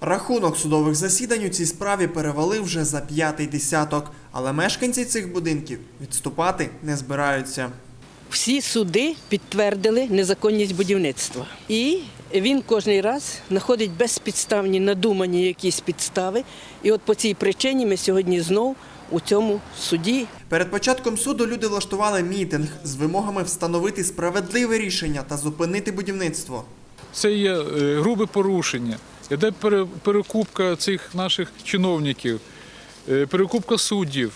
Рахунок судових засідань у цій справі перевалив вже за п'ятий десяток, але мешканці цих будинків відступати не збираються. Всі суди підтвердили незаконність будівництва. І він кожен раз знаходить безпідставні надумані якісь підстави. І от по цій причині ми сьогодні знов у цьому суді Перед початком суду люди влаштували мітинг з вимогами встановити справедливе рішення та зупинити будівництво. Це є е, грубе порушення. Іде перекупка цих наших чиновників, е, перекупка суддів.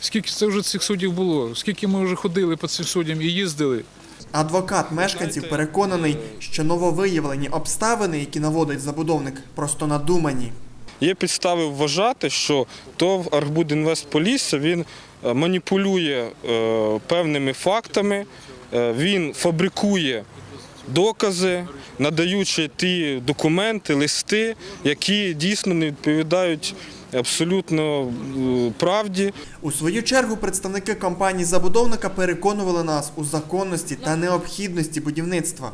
Скільки це вже цих суддів було? Скільки ми вже ходили по цим суддям і їздили? Адвокат мешканців переконаний, що нововиявлені обставини, які наводить забудовник, просто надумані. Є підстави вважати, що ТОВ Архбудінвестполісся він е, маніпулює е, певними фактами, е, він фабрикує докази, надаючи ті документи, листи, які дійсно не відповідають абсолютно е, правді. У свою чергу представники компанії забудовника переконували нас у законності та необхідності будівництва.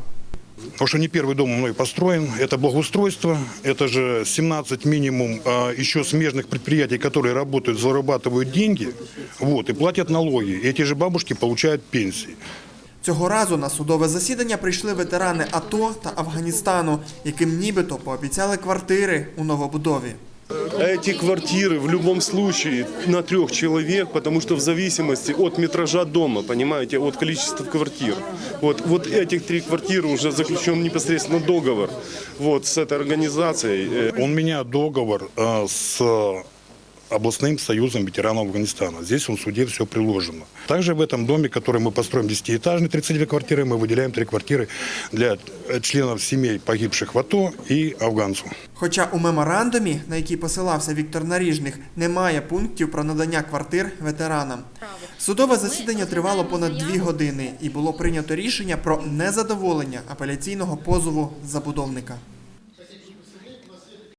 Потому что не первый дом мной построен. Это благоустройство, это же 17 минимум а, еще смежных предприятий, которые работают, зарабатывают деньги вот, и платят налоги. И эти же бабушки получают пенсии. Цього разу на судове засідання прийшли ветерани АТО та Афганістану, яким нібито пообіцяли квартири у новобудові. Эти квартиры в любом случае на трех человек, потому что в зависимости от метража дома, понимаете, от количества квартир. Вот, вот этих три квартиры уже заключен непосредственно договор вот, с этой организацией. Э, У меня договор а, с областным союзом ветеранов Афганистана. Здесь в суде все приложено. Также в этом доме, который мы построим 10-этажный, 32 квартиры, мы выделяем три квартиры для э, членов семей погибших в АТО и афганцев. Хоча у меморандумі, на який посилався Віктор Наріжних, немає пунктів про надання квартир ветеранам. Судове засідання тривало понад дві години і було прийнято рішення про незадоволення апеляційного позову забудовника.